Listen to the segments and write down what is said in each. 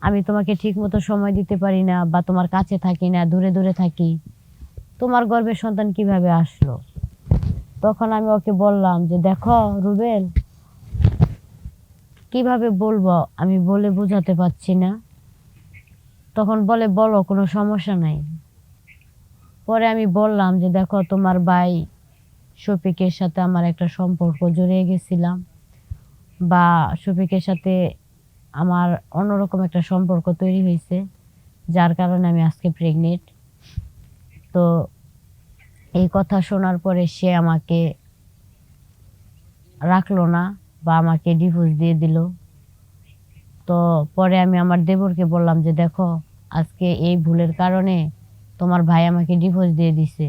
আমি তোমাকে ঠিক মতো সময় দিতে পারি না বা তোমার কাছে থাকি না, দূরে দূরে থাকি। তোমার গর্ভের সন্তান কীভাবে আসলো? তখন আমি ওকে বললাম যে, দেখো রুবেল, কীভাবে বলব আমি বলে বোঝাতে পারছি না। তখন বলে, বলো, কোনো সমস্যা নাই। পরে আমি বললাম যে, দেখো, তোমার ভাই শফিকের সাথে আমার একটা সম্পর্ক জড়িয়ে গেছিলাম বা শফিকের সাথে আমার অন্যরকম একটা সম্পর্ক তৈরি হয়েছে, যার কারণে আমি আজকে প্রেগনেন্ট তো এই কথা শোনার পরে সে আমাকে রাখল না বা আমাকে ডিভোর্স দিয়ে দিল। তো পরে আমি আমার দেবরকে বললাম যে, দেখো, আজকে এই ভুলের কারণে তোমার ভাই আমাকে ডিভোর্স দিয়ে দিছে।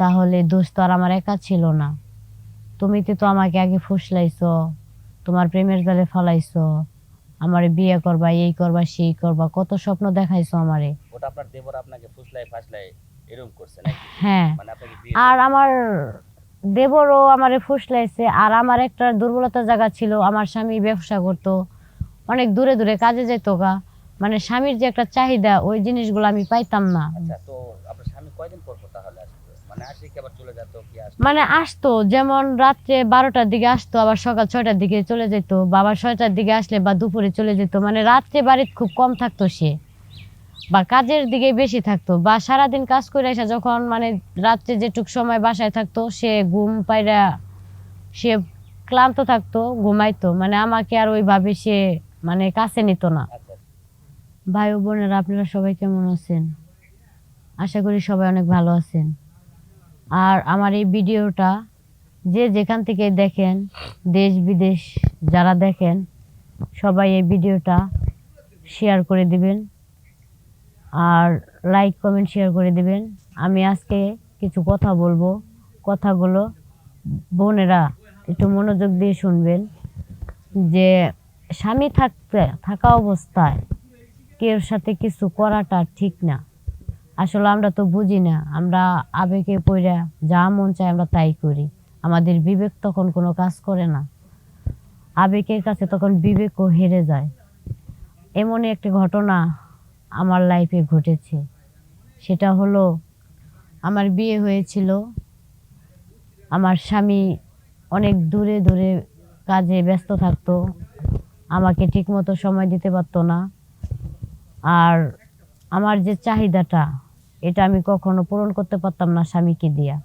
তাহলে দোষ তো আর আমার একা ছিল না। তুমি তো তো আমাকে আগে ফুসলাইছো, তোমার প্রেমের জালে ফলাইছো আমারে বিয়ে করবা এই করবা সেই করবা কত স্বপ্ন দেখাইছো আমারে। ওটা আপনার দেবর আপনাকে ফুসলাই ফাসলাই এরকম করছে নাকি? হ্যাঁ। মানে আপনাকে বিয়ে আর আমার দেবরও আমারে ফুসলাইছে আর আমার একটা দুর্বলতা জায়গা ছিল আমার স্বামী ব্যবসা করতো অনেক দূরে দূরে কাজে যেত গা। মানে স্বামীর যে একটা চাহিদা ওই জিনিসগুলো আমি পাইতাম না। আচ্ছা তো আপনার স্বামী কয়দিন পর পর মানে আসতো? মানে যেমন রাত্রে বারোটার দিকে আসতো আবার সকাল ছয়টার দিকে চলে যেত বাবা ছয়টার দিকে আসলে বা দুপুরে চলে যেত। মানে রাত্রে বাড়িতে খুব কম থাকতো সে বা কাজের দিকে বেশি থাকতো বা সারাদিন কাজ করে এসে যখন মানে রাত্রে যেটুক সময় বাসায় থাকতো সে ঘুম পাইরা সে ক্লান্ত থাকতো ঘুমাইতো। মানে আমাকে আর ওইভাবে সে মানে কাছে নিত না। আচ্ছা। ভাই ও বোনেরা আপনারা সবাই কেমন আছেন? আশা করি সবাই অনেক ভালো আছেন। আর আমার এই ভিডিওটা যে যেখান থেকে দেখেন, দেশ বিদেশ যারা দেখেন, সবাই এই ভিডিওটা শেয়ার করে দিবেন। আর লাইক কমেন্ট শেয়ার করে দিবেন। আমি আজকে কিছু কথা বলব। কথাগুলো বোনেরা একটু মনোযোগ দিয়ে শুনবেন যে স্বামী থাকতে, থাকা অবস্থায় কেউ সাথে কিছু করাটা ঠিক না। আসলে আমরা তো বুঝি না, আমরা আবেগে পড়া যা মন চায় আমরা তাই করি। আমাদের বিবেক তখন কোনো কাজ করে না। আবেগের কাছে তখন বিবেকও হেরে যায়। এমনই একটি ঘটনা আমার লাইফে ঘটেছে। সেটা হলো, আমার বিয়ে হয়েছিল। আমার স্বামী অনেক দূরে দূরে কাজে ব্যস্ত থাকতো। আমাকে ঠিকমতো সময় দিতে পারতো না। আর আমার যে চাহিদাটা এটা আমি কখনো পূরণ করতে পারতাম না স্বামীকে দিয়া।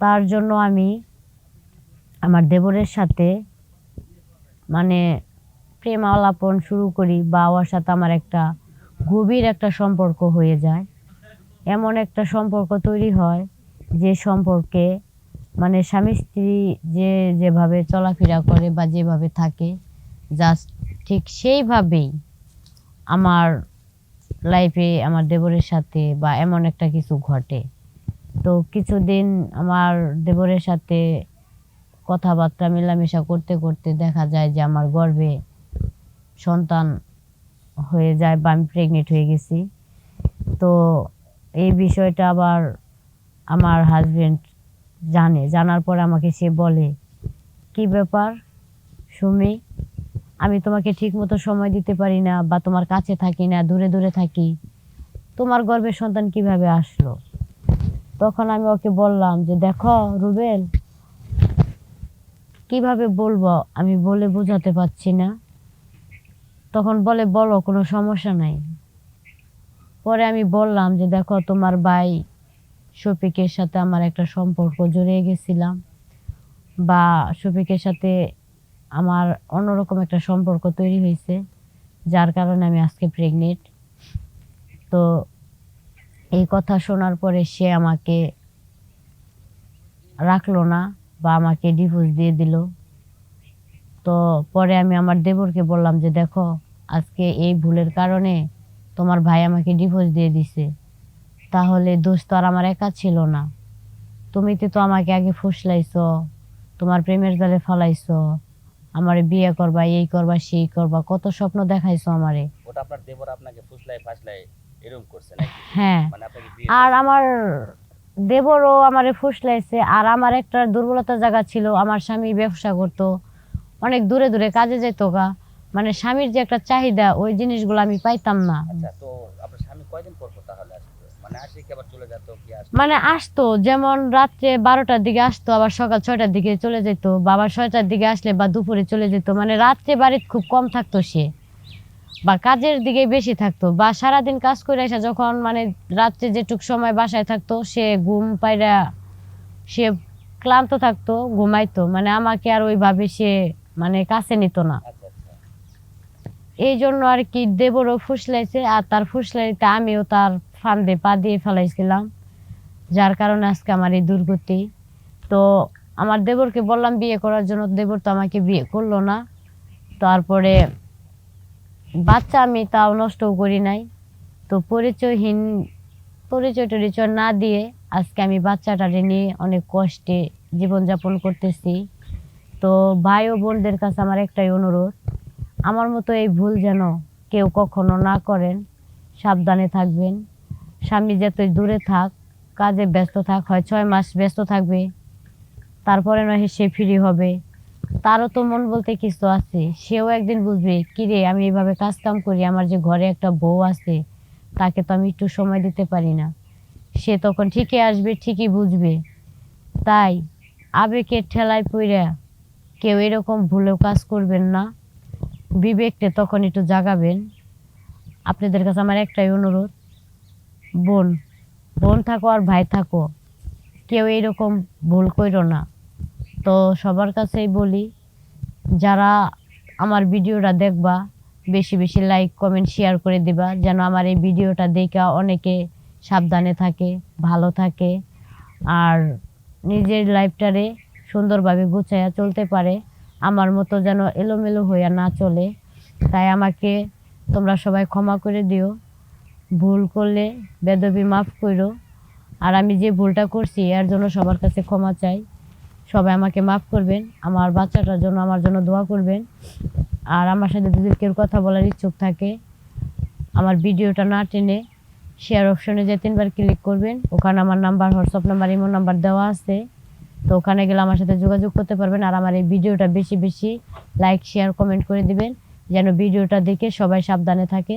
তার জন্য আমি আমার দেবরের সাথে মানে প্রেম আলাপন শুরু করি বা ওর সাথে আমার একটা গভীর একটা সম্পর্ক হয়ে যায়। এমন একটা সম্পর্ক তৈরি হয় যে সম্পর্কে মানে স্বামী স্ত্রী যে যেভাবে চলাফেরা করে বা যেভাবে থাকে জাস্ট ঠিক সেইভাবেই আমার লাইফে আমার দেবরের সাথে বা এমন একটা কিছু ঘটে। তো কিছুদিন আমার দেবরের সাথে কথাবার্তা মেলামেশা করতে করতে দেখা যায় যে আমার গর্ভে সন্তান হয়ে যায় বা আমি প্রেগনেন্ট হয়ে গেছি। তো এই বিষয়টা আবার আমার হাজব্যান্ড জানে। জানার পর আমাকে সে বলে, কি ব্যাপার সুমি? আমি তোমাকে ঠিক মতো সময় দিতে পারি না বা তোমার কাছে থাকি না, দূরে দূরে থাকি, তোমার গর্ভের সন্তান কীভাবে আসলো? তখন আমি ওকে বললাম যে, দেখো রুবেল, কীভাবে বলব আমি বলে বোঝাতে পারছি না। তখন বলে, বলো, কোনো সমস্যা নাই। পরে আমি বললাম যে, দেখো, তোমার ভাই শফিকের সাথে আমার একটা সম্পর্ক জড়িয়ে গেছিলাম বা শফিকের সাথে আমার অন্যরকম একটা সম্পর্ক তৈরি হয়েছে, যার কারণে আমি আজকে প্রেগনেন্ট তো এই কথা শোনার পরে সে আমাকে রাখল না বা আমাকে ডিভোর্স দিয়ে দিল। তো পরে আমি আমার দেবরকে বললাম যে, দেখো, আজকে এই ভুলের কারণে তোমার ভাই আমাকে ডিভোর্স দিয়ে দিছে। তাহলে দোষ তো আর আমার একা ছিল না। তুমি তো তো আমাকে আগে ফুসলাইছো, তোমার প্রেমের জালে ফলাইছো আমারে বিয়ে করবা এই করবা সেই করবা কত স্বপ্ন দেখাইছো আমারে। ওটা আপনার দেবর আপনাকে ফুসলাই ফাসলাই এরকম করছে নাকি? হ্যাঁ। মানে আর আমার দেবরও আমারে ফুসলাইছে আর আমার একটা দুর্বলতা জায়গা ছিল আমার স্বামী ব্যবসা করতো অনেক দূরে দূরে কাজে যেত গা। মানে স্বামীর যে একটা চাহিদা ওই জিনিসগুলো আমি পাইতাম না। আচ্ছা তো আপনার স্বামী কয়দিন পর তাহলে মানে আসি কি আসতো? মানে যেমন রাত্রে বারোটার দিকে আসতো আবার সকাল ছয়টার দিকে চলে যেত বাবা ছয়টার দিকে আসলে বা দুপুরে চলে যেত। মানে রাত্রে বাড়িতে খুব কম থাকতো সে বা কাজের দিকে বেশি থাকতো বা সারাদিন কাজ করে এসে যখন মানে রাত্রে যেটুক সময় বাসায় থাকতো সে ঘুম পাইরা সে ক্লান্ত থাকতো ঘুমাইতো। মানে আমাকে আর ওইভাবে সে মানে কাছে নিত না। আচ্ছা আচ্ছা। এই জন্য আর কি দেবরও ফুসলাইছে আর তার ফুসলাইতে আমিও তার ফান্দে পা দিয়ে ফেলাইছিলাম, যার কারণে আজকে আমার এই দুর্গতি। তো আমার দেবরকে বললাম বিয়ে করার জন্য, দেবর তো আমাকে বিয়ে করল না। তারপরে বাচ্চা আমি তাও নষ্টও করি নাই। তো পরিচয়হীন, পরিচয় টরিচয় না দিয়ে আজকে আমি বাচ্চাটারে নিয়ে অনেক কষ্টে জীবনযাপন করতেছি। তো ভাই ও বোনদের কাছে আমার একটাই অনুরোধ, আমার মতো এই ভুল যেন কেউ কখনো না করেন, সাবধানে থাকবেন। স্বামী যতই দূরে থাক, কাজে ব্যস্ত থাক, হয় ছয় মাস ব্যস্ত থাকবে, তারপরে নয় সে ফ্রি হবে। তারও তো মন বলতে কিছু আছে। সেও একদিন বুঝবে, কিরে, আমি এভাবে কাজ কাম করি, আমার যে ঘরে একটা বউ আছে, তাকে তো আমি একটু সময় দিতে পারি না। সে তখন ঠিকই আসবে, ঠিকই বুঝবে। তাই আবেগের ঠেলায় পইরা কেউ এরকম ভুলেও কাজ করবেন না। বিবেককে তখন একটু জাগাবেন। আপনাদের কাছে আমার একটাই অনুরোধ বোন বোন থাকো আর ভাই থাকো। কেউ এইরকম ভুল করো না। তো সবার কাছেই বলি, যারা আমার ভিডিওটা দেখবা, বেশি বেশি লাইক কমেন্ট শেয়ার করে দিবা, যেন আমার এই ভিডিওটা দেখে অনেকে সাবধানে থাকে, ভালো থাকে, আর নিজের লাইফটারে সুন্দরভাবে গুছাইয়া চলতে পারে, আমার মতো যেন এলোমেলো হইয়া না চলে। তাই আমাকে তোমরা সবাই ক্ষমা করে দিও। ভুল করলে বেদবি মাফ করো আর আমি যে ভুলটা করছি, এর জন্য সবার কাছে ক্ষমা চাই। সবাই আমাকে মাফ করবেন, আমার বাচ্চাটার জন্য আমার জন্য দোয়া করবেন। আর আমার সাথে যদি কেউ কথা বলার ইচ্ছুক থাকে, আমার ভিডিওটা না টেনে শেয়ার অপশনে যে তিনবার ক্লিক করবেন, ওখানে আমার number WhatsApp number imo number দেওয়া আছে। তো ওখানে গেলে আমার সাথে যোগাযোগ করতে পারবেন আর আমার এই ভিডিওটা বেশি বেশি লাইক শেয়ার কমেন্ট করে দিবেন, যেন ভিডিওটা দেখে সবাই সাবধানে থাকে।